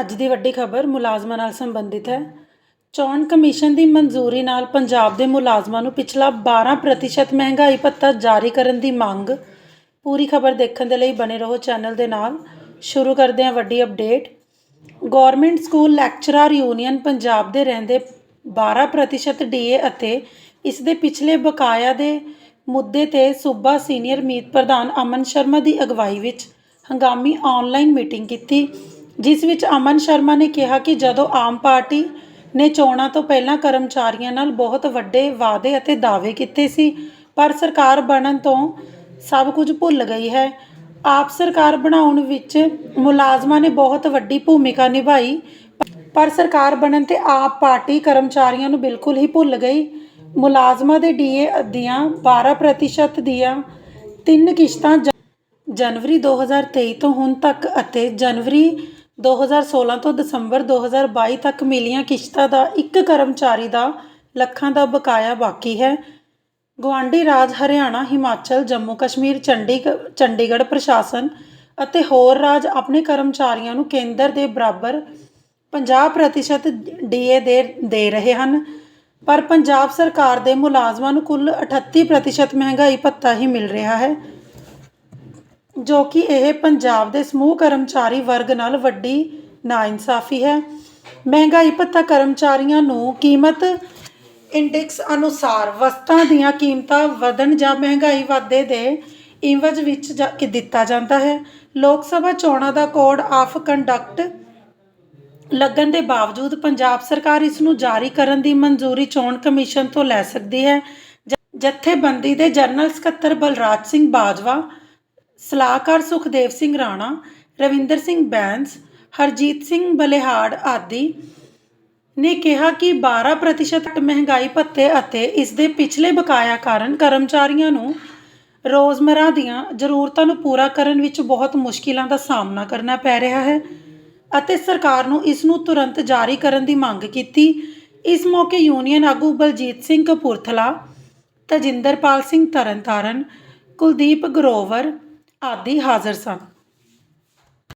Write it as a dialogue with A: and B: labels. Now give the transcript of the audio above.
A: ਅੱਜ ਦੀ ਵੱਡੀ ਖਬਰ ਮੁਲਾਜ਼ਮਾਂ ਨਾਲ ਸੰਬੰਧਿਤ ਹੈ। ਚੋਣ ਕਮਿਸ਼ਨ ਦੀ ਮਨਜ਼ੂਰੀ ਨਾਲ ਪੰਜਾਬ ਦੇ ਮੁਲਾਜ਼ਮਾਂ ਨੂੰ ਪਿਛਲਾ 12% ਮਹਿੰਗਾਈ ਭੱਤਾ ਜਾਰੀ ਕਰਨ ਦੀ ਮੰਗ। ਪੂਰੀ ਖਬਰ ਦੇਖਣ ਦੇ ਲਈ ਬਣੇ ਰਹੋ ਚੈਨਲ ਦੇ ਨਾਲ। ਸ਼ੁਰੂ ਕਰਦੇ ਹਾਂ ਵੱਡੀ update. Government school lecturer union Punjab ਦੇ ਰਹਿੰਦੇ 12% ਡੀਏ ਅਤੇ ਇਸ ਦੇ ਪਿਛਲੇ ਬਕਾਇਆ ਦੇ ਮੁੱਦੇ ਤੇ ਸੂਬਾ ਸੀਨੀਅਰ ਮੀਤ ਪ੍ਰਧਾਨ ਅਮਨ ਸ਼ਰਮਾ ਦੀ ਅਗਵਾਈ ਵਿੱਚ ਹੰਗਾਮੀ ਆਨਲਾਈਨ ਮੀਟਿੰਗ ਕੀਤੀ। ਜਿਸ ਵਿੱਚ ਅਮਨ ਸ਼ਰਮਾ ਨੇ ਕਿਹਾ ਕਿ ਜਦੋਂ ਆਮ ਪਾਰਟੀ ਨੇ ਚੋਣਾਂ ਤੋਂ ਪਹਿਲਾਂ ਕਰਮਚਾਰੀਆਂ ਨਾਲ ਬਹੁਤ ਵੱਡੇ ਵਾਅਦੇ ਅਤੇ ਦਾਅਵੇ ਕੀਤੇ ਸੀ, ਪਰ ਸਰਕਾਰ ਬਣਨ ਤੋਂ ਸਭ ਕੁਝ ਭੁੱਲ ਗਈ ਹੈ। ਆਪ ਸਰਕਾਰ ਬਣਾਉਣ ਵਿੱਚ ਮੁਲਾਜ਼ਮਾਂ ਨੇ ਬਹੁਤ ਵੱਡੀ ਭੂਮਿਕਾ ਨਿਭਾਈ, ਪਰ ਸਰਕਾਰ ਬਣਨ ਤੇ ਆਪ ਪਾਰਟੀ ਕਰਮਚਾਰੀਆਂ ਨੂੰ ਬਿਲਕੁਲ ਹੀ ਭੁੱਲ ਗਈ। ਮੁਲਾਜ਼ਮਾਂ ਦੇ ਡੀਏ ਦੀਆਂ 12% ਦੀਆਂ ਤਿੰਨ ਕਿਸ਼ਤਾਂ ਜ- ਜਨਵਰੀ 2023 ਤੋਂ ਹੁਣ ਤੱਕ ਅਤੇ ਜਨਵਰੀ 2016 ਤੋਂ ਦਸੰਬਰ 2022 ਤੱਕ ਮਿਲੀਆਂ ਕਿਸ਼ਤਾਂ ਦਾ ਇੱਕ ਕਰਮਚਾਰੀ ਦਾ ਲੱਖਾਂ ਦਾ ਬਕਾਇਆ ਬਾਕੀ ਹੈ। ਗੁਆਂਢੀ ਰਾਜ ਹਰਿਆਣਾ, ਹਿਮਾਚਲ, ਜੰਮੂ ਕਸ਼ਮੀਰ ਚੰਡੀਗੜ੍ਹ ਚੰਡੀਗੜ੍ਹ ਪ੍ਰਸ਼ਾਸਨ ਅਤੇ ਹੋਰ ਰਾਜ ਆਪਣੇ ਕਰਮਚਾਰੀਆਂ ਨੂੰ ਕੇਂਦਰ ਦੇ ਬਰਾਬਰ 50% ਡੀਏ ਦੇ ਦੇ ਰਹੇ ਹਨ। ਪਰ ਪੰਜਾਬ ਸਰਕਾਰ ਦੇ ਮੁਲਾਜ਼ਮਾਂ ਨੂੰ ਕੁੱਲ 38% ਮਹਿੰਗਾਈ ਭੱਤਾ ਹੀ ਮਿਲ ਰਿਹਾ ਹੈ। ਜੋ ਕਿ ਇਹ ਪੰਜਾਬ ਦੇ ਸਮੂਹ ਕਰਮਚਾਰੀ ਵਰਗ ਨਾਲ ਵੱਡੀ ਨਾਇਨਸਾਫੀ ਹੈ। ਮਹਿੰਗਾਈ ਭੱਤਾ ਕਰਮਚਾਰੀਆਂ ਨੂੰ ਕੀਮਤ ਇੰਡੈਕਸ ਅਨੁਸਾਰ ਵਸਤਾਂ ਦੀਆਂ ਕੀਮਤਾਂ ਵਧਣ ਜਾਂ ਮਹਿੰਗਾਈ ਵਾਧੇ ਦੇ ਇਵਜ਼ ਵਿੱਚ ਜਾ- ਦਿੱਤਾ ਜਾਂਦਾ ਹੈ। ਲੋਕ ਸਭਾ ਚੋਣਾਂ ਦਾ ਕੋਡ ਆਫ ਕੰਡਕਟ ਲੱਗਣ ਦੇ ਬਾਵਜੂਦ ਪੰਜਾਬ ਸਰਕਾਰ ਇਸ ਨੂੰ ਜਾਰੀ ਕਰਨ ਦੀ ਮਨਜ਼ੂਰੀ ਚੋਣ ਕਮਿਸ਼ਨ ਤੋਂ ਲੈ ਸਕਦੀ ਹੈ। ਜਥੇਬੰਦੀ ਦੇ ਜਨਰਲ ਸਕੱਤਰ ਬਲਰਾਜ ਸਿੰਘ ਬਾਜਵਾ ਸਲਾਹਕਾਰ ਸੁਖਦੇਵ ਸਿੰਘ ਰਾਣਾ, ਰਵਿੰਦਰ ਸਿੰਘ ਬੈਂਸ, ਹਰਜੀਤ ਸਿੰਘ ਬਲਿਹਾੜ ਆਦਿ ਨੇ ਕਿਹਾ ਕਿ 12% ਮਹਿੰਗਾਈ ਭੱਤੇ ਅਤੇ ਇਸ ਦੇ ਪਿਛਲੇ ਬਕਾਇਆ ਕਾਰਨ ਕਰਮਚਾਰੀਆਂ ਨੂੰ ਰੋਜ਼ਮਰਾ ਦੀਆਂ ਜ਼ਰੂਰਤਾਂ ਨੂੰ ਪੂਰਾ ਕਰਨ ਵਿੱਚ ਬਹੁਤ ਮੁਸ਼ਕਿਲਾਂ ਦਾ ਸਾਹਮਣਾ ਕਰਨਾ ਪੈ ਰਿਹਾ ਹੈ ਅਤੇ ਸਰਕਾਰ ਨੂੰ ਇਸ ਨੂੰ ਤੁਰੰਤ ਜਾਰੀ ਕਰਨ ਦੀ ਮੰਗ ਕੀਤੀ। ਇਸ ਮੌਕੇ ਯੂਨੀਅਨ ਆਗੂ ਬਲਜੀਤ ਸਿੰਘ ਕਪੂਰਥਲਾ ਤਜਿੰਦਰਪਾਲ ਸਿੰਘ ਤਰਨਤਾਰਨ, ਕੁਲਦੀਪ ਗਰੋਵਰ ਆਦਿ ਹਾਜ਼ਰ ਸਨ।